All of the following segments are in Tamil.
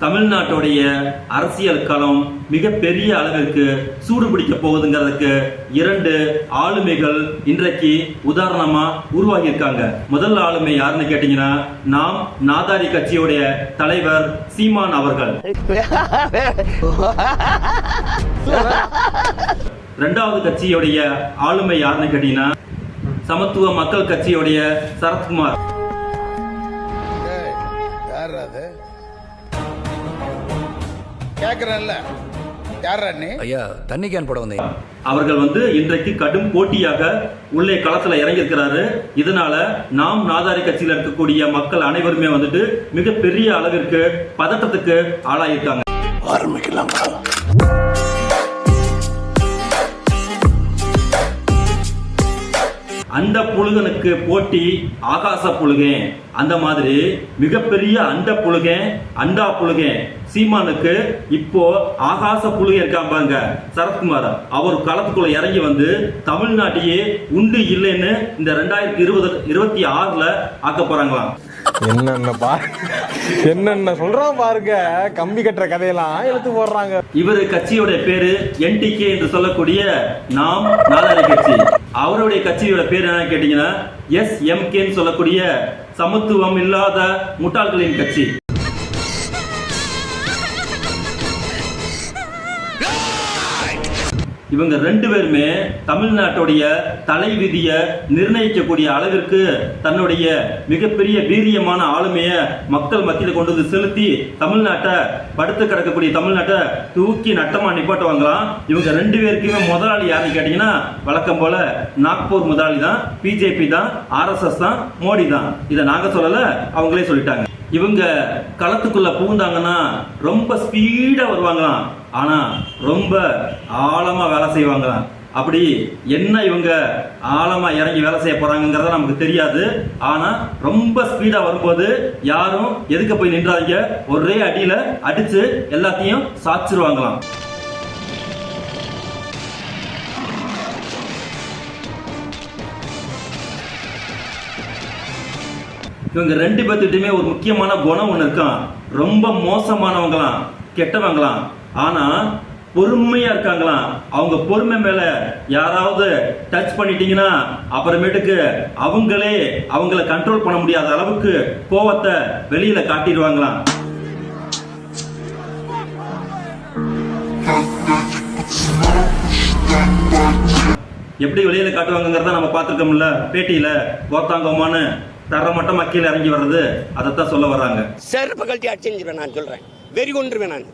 தமிழ்நாட்டுடைய அரசியல் களம் மிகப்பெரிய அளவிற்கு சூடு பிடிக்க போகுதுங்கிறதுக்கு இரண்டு ஆளுமைகள் இன்றைக்கு உதாரணமா உருவாகி இருக்காங்க முதல் ஆளுமை யாருன்னு கேட்டீங்கன்னா நாம் நாதாரி கட்சியுடைய தலைவர் சீமான் அவர்கள். இரண்டாவது கட்சியுடைய ஆளுமை யாருன்னு கேட்டீங்கன்னா சமத்துவ மக்கள் கட்சியுடைய சரத்குமார். கேக்குறேன்ல. யார்ரா நீ? ஐயா தண்ணி கேன் போட வந்தேன். அவர்கள் வந்து இன்றைக்கு கடும் போட்டியாக உள்ளே களத்துல இறங்கி இருக்கிறாரு இதனால நாம் நாதாரி கட்சியில இருக்கக்கூடிய மக்கள் அனைவருமே வந்துட்டு மிகப்பெரிய அளவிற்கு பதட்டத்துக்கு ஆளாயிருக்காங்க. அந்த புழுகனுக்கு போட்டி ஆகாச புழுகன் அந்த மாதிரி மிகப்பெரிய அண்ட புழுகன் அண்டா புழுகன் சீமானுக்கு இப்போ ஆகாச புழுகன் இருக்கான் பாருங்க சரத்குமார். அவர் களத்துக்குள்ள இறங்கி வந்து தமிழ்நாட்டையே உண்டு இல்லைன்னு இந்த ரெண்டாயிரத்தி இருபது இருபத்தி ஆறுல ஆக்க போறாங்களாம். என்னென்ன பா என்னென்ன சொல்றான் பாருங்க கம்பி கட்டுற கதையெல்லாம் எடுத்து போடுறாங்க. இவர் கட்சியோட பேரு என்டிகே என்று சொல்லக்கூடிய நாம் நாதாரி கட்சி. அவருடைய கட்சியோட பேர் என்ன கேட்டீங்கன்னா எஸ் எம்கேன்னு சொல்லக்கூடிய சமத்துவம் இல்லாத முட்டாள்களின் கட்சி. இவங்க ரெண்டு பேருமே தமிழ்நாட்டுடைய தலைவிதிய நிர்ணயிக்கக்கூடிய அளவிற்கு தன்னுடைய மிகப்பெரிய வீரியமான ஆளுமையை மக்கள் மத்தியில் கொண்டு வந்து செலுத்தி தமிழ்நாட்டை படுத்து கிடக்கக்கூடிய தமிழ்நாட்டை தூக்கி நட்டமா நிப்பாட்டுவாங்களாம் இவங்க ரெண்டு பேருக்குமே முதலாளி யாருன்னு கேட்டீங்கன்னா வழக்கம் போல நாக்பூர் முதலாளி தான் பிஜேபி தான் ஆர்எஸ்எஸ் தான் மோடி தான். இதை நாங்கள் சொல்லலை அவங்களே சொல்லிட்டாங்க. இவங்க களத்துக்குள்ள பூந்தாங்கன்னா ரொம்ப ஸ்பீடா வருவாங்களாம். ஆனா ரொம்ப ஆழமா வேலை செய்வாங்களாம். அப்படி என்ன இவங்க ஆழமா இறங்கி வேலை செய்ய போறாங்கிறத நமக்கு தெரியாது. ஆனா ரொம்ப ஸ்பீடா வரும்போது யாரும் எதுக்க போய் நின்றாதீங்க? ஒரே அடியில அடிச்சு எல்லாத்தையும் சாச்சிருவாங்களாம். இவங்க ரெண்டு பேர்த்துக்கிட்டுமே ஒரு முக்கியமான குணம் ஒன்று இருக்கான் ரொம்ப மோசமானவங்களாம் கெட்டவங்களாம். ஆனா பொறுமையா இருக்காங்களாம் அவங்க பொறுமை மேல யாராவது டச் பண்ணிட்டீங்கன்னா அப்புறமேட்டுக்கு அவங்களே அவங்கள கண்ட்ரோல் பண்ண முடியாத அளவுக்கு கோவத்தை வெளியில காட்டிடுவாங்களாம். எப்படி வெளியில காட்டுவாங்கங்கிறத நம்ம பார்த்துருக்கோம்ல பேட்டியில ஓத்தாங்கம்மான்னு தரமட்டமா கீழே இறங்கி வர்றது அதைத்தான் சொல்ல வர்றாங்க. செருப்பு கழட்டி அடிச்சுருவேன் நான் சொல்றேன். வெறி கொண்டுருவேன் நான்.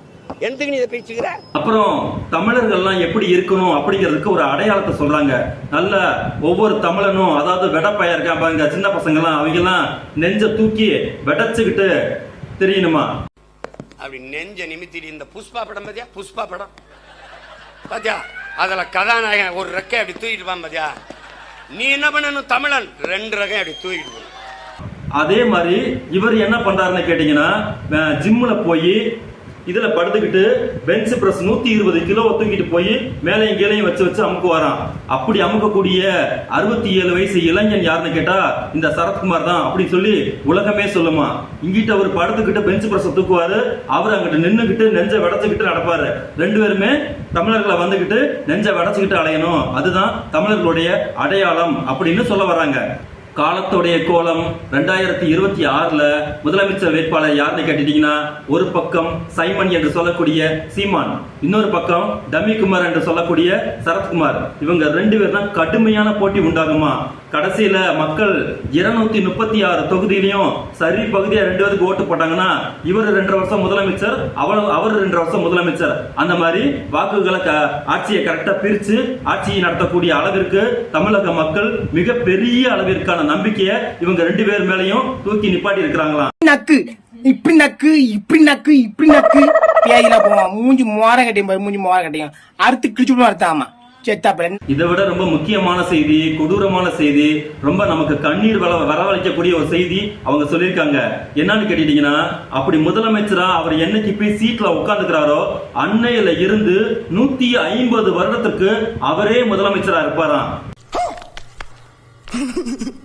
எந்தக்கு நீ இதை பேச்சுக்கிற அப்புறம் தமிழர்கள்லாம் எப்படி இருக்கணும் அப்படிங்கிறதுக்கு ஒரு அடையாளத்தை சொல்றாங்க. நல்ல ஒவ்வொரு தமிழனும் அதாவது வெடப்பையா இருக்கான் பாருங்க சின்ன பசங்கெல்லாம் அவங்கெல்லாம் நெஞ்ச தூக்கி வெடச்சுக்கிட்டு தெரியணுமா? அப்படி நெஞ்ச நிமித்திடி இந்த புஷ்பா படம் பாத்தியா? புஷ்பா படம். பாத்தியா? அதுல கதாநாயகன் ஒரு ரெக்கை அப்படி தூக்கிட்டு பான் பாத்தியா? நீ என்ன பண்ணணும்? தமிழன். ரெண்டு ரெக்கை அப்படி தூக்கிட்டு. அதே மாதிரி இவர் என்ன பண்ணுறாருன்னு கேட்டிங்கன்னா ஜிம்மில் போய் இதில் படுத்துக்கிட்டு பெஞ்ச் ப்ரெஸ் நூற்றி இருபது கிலோ தூக்கிட்டு போய் மேலையும் கீழையும் வச்சு வச்சு அமுக்குவாராம். அப்படி அமுக்கக்கூடிய அறுபத்தி ஏழு வயசு இளைஞன் யாருன்னு கேட்டால் இந்த சரத்குமார் தான் அப்படின்னு சொல்லி உலகமே சொல்லுமா. இங்கிட்ட அவர் படுத்துக்கிட்டு பெஞ்ச் ப்ரெஸ்ஸை தூக்குவாரு அவர் அங்கிட்டு நின்றுக்கிட்டு நெஞ்சை விடச்சிக்கிட்டு நடப்பார். ரெண்டு பேருமே தமிழர்களை வந்துக்கிட்டு நெஞ்சை விடச்சிக்கிட்டு அலையணும். அதுதான் தமிழர்களுடைய அடையாளம் அப்படின்னு சொல்ல வராங்க காலத்துடைய கோலம் ரெண்டாயிரத்தி இருபத்தி ஆறுல முதலமைச்சர் வேட்பாளர் யாருன்னு கேட்டுட்டீங்கன்னா ஒரு பக்கம் சைமன் என்று சொல்லக்கூடிய சீமான் இன்னொரு பக்கம் டமிகுமார் என்று சொல்லக்கூடிய சரத்குமார். இவங்க ரெண்டு பேரும் தான் கடுமையான போட்டி உண்டாகுமா? கடைசியில மக்கள் இருநூத்தி முப்பத்தி ஆறு தொகுதியிலையும் சரி பகுதியா ரெண்டு பேருக்கு ஓட்டு போட்டாங்கன்னா இவர் ரெண்டு வருஷம் முதலமைச்சர் அவள் அவர் ரெண்டு வருஷம் முதலமைச்சர். அந்த மாதிரி வாக்குகளை க- ஆட்சியை கரெக்டா பிரிச்சு ஆட்சியை நடத்தக்கூடிய அளவிற்கு தமிழக மக்கள் மிக பெரிய அளவிற்கான நம்பிக்கையை இவங்க ரெண்டு பேர் மேலையும் தூக்கி நிப்பாட்டி இருக்கிறாங்களாம். நக்கு இப்படி நக்கு இப்படி நக்கு இப்படி நக்கு. பேயில போவான். மூஞ்சி மோரம் கட்டியும் மூஞ்சி மோரம் கட்டியும். அறுத்து கிழிச்சு விடுவான் அறுத்தாமா. செத்தா பிறன் இதை விட ரொம்ப முக்கியமான செய்தி கொடூரமான செய்தி ரொம்ப நமக்கு கண்ணீர் வர வரவழைக்கக்கூடிய ஒரு செய்தி அவங்க சொல்லியிருக்காங்க. என்னன்னு கேட்டீங்கன்னா அப்படி முதலமைச்சரா அவர் என்னைக்கு போய் சீட்ல உட்கார்ந்துக்கிறாரோ அன்னையில இருந்து நூத்தி ஐம்பது வருடத்துக்கு அவரே முதலமைச்சரா இருப்பாராம்.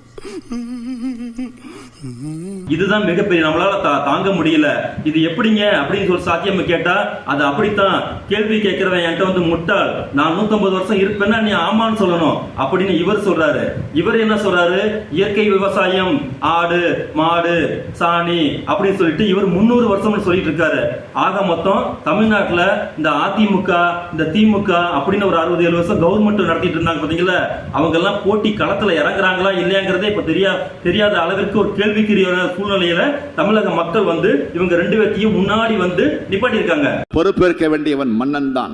இதுதான் மிகப்பெரிய நம்மளால தா- தாங்க முடியல. இது எப்படிங்க அப்படின்னு சொல்லி சாத்தியம் கேட்டா அது அப்படித்தான். கேள்வி கேட்கிறவன் என்கிட்ட வந்து முட்டாள். நான் 150 வருஷம் இருப்பேன்னா நீ ஆமான்னு சொல்லணும் அப்படின்னு இவர் சொல்றாரு. இவர் என்ன சொல்றாரு? இயற்கை விவசாயம் ஆடு மாடு சாணி அப்படின்னு சொல்லிட்டு இவர் முன்னூறு வருஷம்னு சொல்லிட்டு இருக்காரு. ஆக மொத்தம் தமிழ்நாட்டுல இந்த அதிமுக இந்த திமுக அப்படின்னு ஒரு அறுபது ஏழு வருஷம் கவர்மெண்ட் நடத்திட்டு இருந்தாங்க பாத்தீங்களா? அவங்க எல்லாம் போட்டி களத்துல இறங்குறாங்களா இல்லையாங்கிறதே இப்ப தெரியா தெரியாத அளவிற்கு ஒரு கேள்விக்குரியான சூழ்நிலையில தமிழக மக்கள் வந்து இவங்க ரெண்டு பேர்த்தையும் முன்னாடி வந்து நிப்பாட்டியிருக்காங்க. பொறுப்பேற்க வேண்டியவன் மன்னன் தான்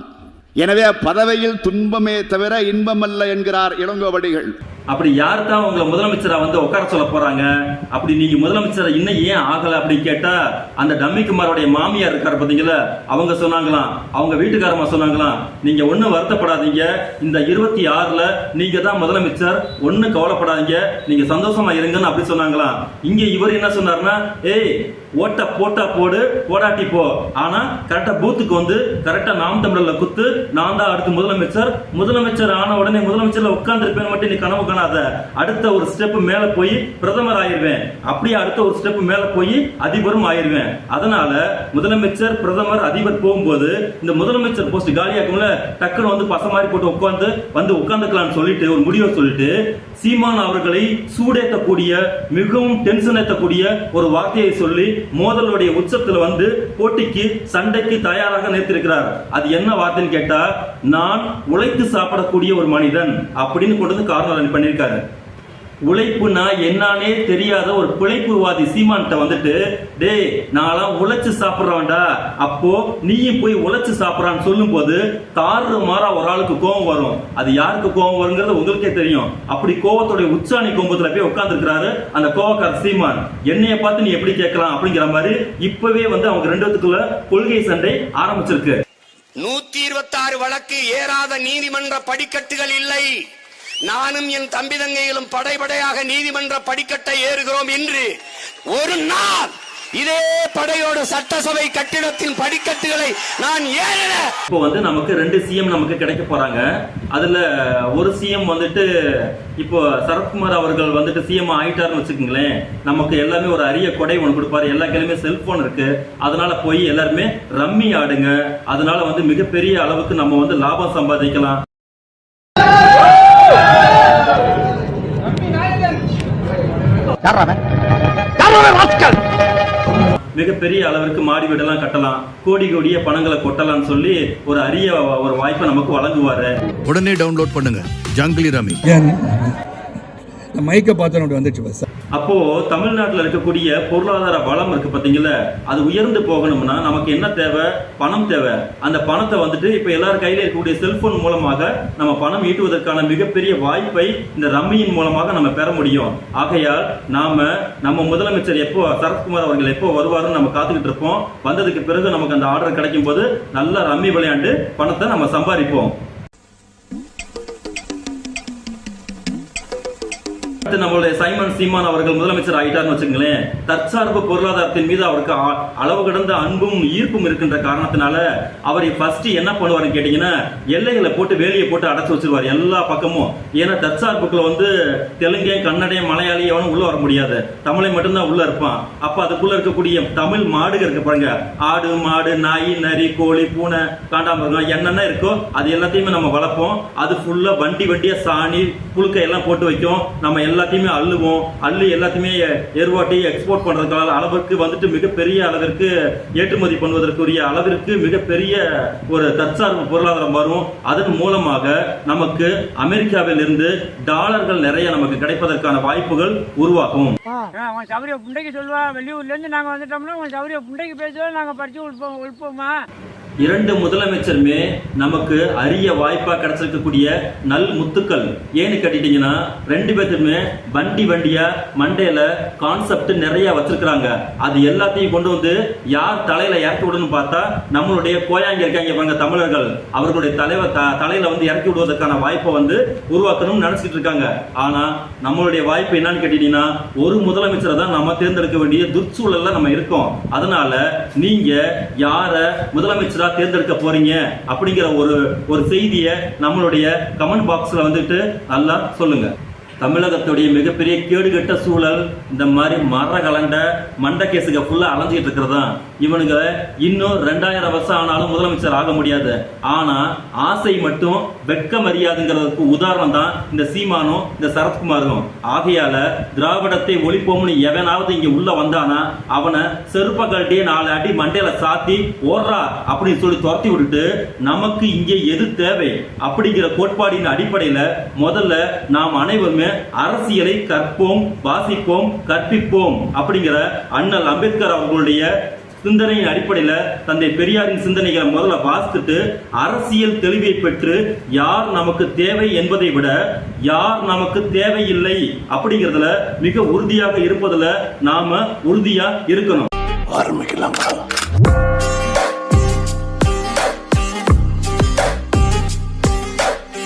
எனவே பதவியில் துன்பமே தவிர இன்பமல்ல என்கிறார் இளங்கோவடிகள். அப்படி யார் தான் உங்களை முதலமைச்சரா வந்து உட்கார சொல்ல போறாங்க? அப்படி நீங்க முதலமைச்சர் இன்னும் ஏன் ஆகல அப்படின்னு கேட்டா அந்த டம்மிக்குமாரோடைய மாமியார் இருக்காரு பாத்தீங்களா? அவங்க சொன்னாங்களாம். அவங்க வீட்டுக்காரமா சொன்னாங்களாம். நீங்க ஒன்றும் வருத்தப்படாதீங்க. இந்த இருபத்தி ஆறுல நீங்க தான் முதலமைச்சர். ஒன்றும் கவலைப்படாதீங்க. நீங்க சந்தோஷமா இருங்கன்னு அப்படி சொன்னாங்களாம். இங்க இவர் என்ன சொன்னார்னா ஏய் ஓட்ட போட்டா போடு போடாட்டி போ. ஆனா கரெக்டா பூத்துக்கு வந்து கரெக்டா நாம் தமிழர்ல குத்து நான் தான் அடுத்து முதலமைச்சர். முதலமைச்சர் ஆன உடனே முதலமைச்சர்ல உட்கார்ந்துருப்பேன் மட்டும் நீ கனவு காணாத. அடுத்த ஒரு ஸ்டெப் மேல போய் பிரதமர் ஆயிருவேன். அப்படியே அடுத்த ஒரு ஸ்டெப் மேல போய் அதிபரும் ஆயிருவேன். அதனால முதலமைச்சர் பிரதமர் அதிபர் போகும்போது இந்த முதலமைச்சர் போஸ்ட் காலியாக்கும்ல டக்குன்னு வந்து பச மாதிரி போட்டு உட்காந்து வந்து உட்காந்துக்கலாம்னு சொல்லிட்டு ஒரு முடிவை சொல்லிட்டு சீமான் அவர்களை சூடேற்றக்கூடிய மிகவும் டென்ஷன் ஏற்றக்கூடிய ஒரு வார்த்தையை சொல்லி மோதலுடைய உச்சத்தில் வந்து போட்டிக்கு சண்டைக்கு தயாராக நிறுத்திருக்கிறார் அது என்ன வார்த்தைன்னு கேட்டா நான் உழைத்து சாப்பிடக்கூடிய ஒரு மனிதன் அப்படின்னு கொண்டு வந்து காரணம் பண்ணியிருக்காரு. உழைப்புனா என்னானே தெரியாத ஒரு பிழைப்புவாதி சீமான்ட்ட வந்துட்டு டேய் நான்லாம் உழைச்சு சாப்பிடுறவன்டா. அப்போ நீயும் போய் உழைச்சு சாப்பிட்றான்னு சொல்லும்போது தாறு மாறா ஒரு ஆளுக்கு கோபம் வரும். அது யாருக்கு கோபம் வருங்கிறது உங்களுக்கே தெரியும். அப்படி கோவத்தோட உச்சாணி கோபத்துல போய் உட்காந்துருக்கிறாரு அந்த கோவக்கார சீமான். என்னைய பார்த்து நீ எப்படி கேட்கலாம்? அப்படிங்கிற மாதிரி இப்பவே வந்து அவங்க ரெண்டுத்துக்குள்ள கொள்கை சண்டை ஆரம்பிச்சிருக்கு. நூத்தி இருபத்தி ஆறு வழக்கு ஏறாத நீதிமன்ற படிக்கட்டுகள் இல்லை. நானும் என் தம்பி தங்கைகளும் படைபடையாக நீதிமன்ற படிக்கட்டை ஏறுகிறோம் என்று ஒரு நாள் இதே படையோடு சட்டசபை கட்டிடத்தின் படிக்கட்டுகளை நான் ஏறல. இப்போ வந்து நமக்கு ரெண்டு சிஎம் நமக்கு கிடைக்க போறாங்க. அதுல ஒரு சிஎம் வந்துட்டு இப்போ சரத்குமார் அவர்கள் வந்துட்டு சிஎம் ஆயிட்டாருன்னு வச்சுக்கோங்களேன். நமக்கு எல்லாமே ஒரு அரிய கொடை ஒன்று கொடுப்பாரு. எல்லா கையிலுமே செல்போன் இருக்கு. அதனால போய் எல்லாருமே ரம்மி ஆடுங்க. அதனால வந்து மிகப்பெரிய அளவுக்கு நம்ம வந்து லாபம் சம்பாதிக்கலாம். மிகப்பெரிய அளவிற்கு மாடி வீடெல்லாம் கட்டலாம். கோடி கோடிய பணங்களை கொட்டலாம்னு சொல்லி ஒரு அரிய ஒரு வாய்ப்பை நமக்கு வழங்குவாரு. உடனே டவுன்லோட் பண்ணுங்க. ஜங்கிலி ரமி. மைக்கை பார்த்தோன்னு வந்துச்சு பஸ் அப்போ தமிழ்நாட்டில் இருக்கக்கூடிய பொருளாதார வளம் இருக்கு பாத்தீங்களா அது உயர்ந்து போகணும்னா நமக்கு என்ன தேவை? பணம் தேவை. அந்த பணத்தை வந்துட்டு இப்ப எல்லார் கையில இருக்கக்கூடிய செல்போன் மூலமாக நம்ம பணம் ஈட்டுவதற்கான மிகப்பெரிய வாய்ப்பை இந்த ரம்மியின் மூலமாக நம்ம பெற முடியும். ஆகையால் நாம நம்ம முதலமைச்சர் எப்போ சரத்குமார் அவர்கள் எப்போ வருவாருன்னு நம்ம காத்துக்கிட்டு இருப்போம். வந்ததுக்கு பிறகு நமக்கு அந்த ஆர்டர் கிடைக்கும் போது நல்லா ரம்மி விளையாண்டு பணத்தை நம்ம சம்பாதிப்போம். அடுத்து நம்மளுடைய சைமன் சீமான் அவர்கள் முதலமைச்சர் ஆயிட்டார்னு வச்சுங்களேன் தற்சார்பு பொருளாதாரத்தின் மீது அவருக்கு அளவு கடந்த அன்பும் ஈர்ப்பும் இருக்கின்ற காரணத்தினால அவர் ஃபர்ஸ்ட் என்ன பண்ணுவாருன்னு கேட்டீங்கன்னா எல்லைகளை போட்டு வேலியை போட்டு அடைச்சு வச்சிருவார் எல்லா பக்கமும். ஏன்னா தற்சார்புக்குள்ள வந்து தெலுங்கு கன்னடையும் மலையாளி எவனும் உள்ள வர முடியாது. தமிழை மட்டும்தான் உள்ள இருப்பான். அப்ப அதுக்குள்ள இருக்கக்கூடிய தமிழ் மாடுகள் இருக்கு பாருங்க. ஆடு மாடு நாய் நரி கோழி பூனை காண்டாமிருகம் என்னென்ன இருக்கோ அது எல்லாத்தையுமே நம்ம வளர்ப்போம். அது ஃபுல்லா வண்டி வண்டியா சாணி புழுக்கை எல்லாம் போட்டு வைக்கும். நம்ம எல்லா எல்லாத்தையுமே அள்ளுவோம். அள்ளி எல்லாத்தையுமே எருவாட்டி எக்ஸ்போர்ட் பண்றதுக்கான அளவிற்கு வந்துட்டு மிகப்பெரிய அளவிற்கு ஏற்றுமதி பண்ணுவதற்குரிய அளவிற்கு மிகப்பெரிய ஒரு தற்சார்பு பொருளாதாரம் வரும். அதன் மூலமாக நமக்கு அமெரிக்காவில் இருந்து டாலர்கள் நிறைய நமக்கு கிடைப்பதற்கான வாய்ப்புகள் உருவாகும். உன் சௌரிய புண்டைக்கு சொல்லுவா. வெளியூர்லேருந்து நாங்கள் வந்துட்டோம்னா உன் சௌரிய புண்டைக்கு பேசுவோம் நாங்கள் படித்து உழுப்போம் உழுப்போமா? இரண்டு முதலமைச்சருமே நமக்கு அரிய வாய்ப்பாக கிடைச்சிருக்கக்கூடிய நல் முத்துக்கள். ஏன்னு கேட்டிட்டீங்கன்னா ரெண்டு பேர்த்துமே வண்டி வண்டியா மண்டையில கான்செப்ட் நிறைய வச்சிருக்கிறாங்க. அது எல்லாத்தையும் கொண்டு வந்து யார் தலையில இறக்கி விடணும்னு பார்த்தா நம்மளுடைய கோயாங்க இருக்காங்க பாருங்க தமிழர்கள். அவர்களுடைய தலைவர் த- தலையில வந்து இறக்கி விடுவதற்கான வாய்ப்பை வந்து உருவாக்கணும்னு நினைச்சிட்டு இருக்காங்க. ஆனா நம்மளுடைய வாய்ப்பு என்னன்னு கேட்டீங்கன்னா ஒரு முதலமைச்சரை தான் நம்ம தேர்ந்தெடுக்க வேண்டிய துர்ச்சூழல்ல நம்ம இருக்கோம். அதனால நீங்க யார முதலமைச்சர் தேர்ந்தெடுக்க போறீங்க அப்படிங்கிற ஒரு ஒரு செய்தியை நம்மளுடைய கமெண்ட் பாக்ஸில் வந்துட்டு நல்லா சொல்லுங்க. தமிழகத்துடைய மிகப்பெரிய கேடுகட்ட சூழல் இந்த மாதிரி மர கலண்ட மண்ட கேசுக ஃபுல்லாக அலைஞ்சிக்கிட்டு இருக்கிறதான் இவனுங்க இன்னும் ரெண்டாயிரம் வருஷம் ஆனாலும் முதலமைச்சர் ஆக முடியாது. ஆனா ஆசை மட்டும் வெட்க மரியாதுங்கிறதுக்கு உதாரணம் தான் இந்த சீமானும் இந்த சரத்குமாரும். ஆகையால திராவிடத்தை ஒழிப்போம்னு எவனாவது இங்க உள்ள வந்தானா அவனை செருப்ப கழட்டி நாலு அடி மண்டையில சாத்தி ஓடுறா அப்படின்னு சொல்லி துரத்தி விட்டுட்டு நமக்கு இங்கே எது தேவை? அப்படிங்கிற கோட்பாடின் அடிப்படையில முதல்ல நாம் அனைவருமே அரசியலை கற்போம் வாசிப்போம் கற்பிப்போம் அப்படிங்கிற அண்ணல் அம்பேத்கர் அவர்களுடைய சிந்தனையின் அடிப்படையில தந்தை பெரியாரின் சிந்தனைகளை முதல்ல வாசித்துட்டு அரசியல் தெளிவை பெற்று யார் நமக்கு தேவை என்பதை விட யார் நமக்கு தேவையில்லை அப்படிங்கிறதுல மிக உறுதியாக இருப்பதுல நாம உறுதியா இருக்கணும். ஆரம்பிக்கலாம்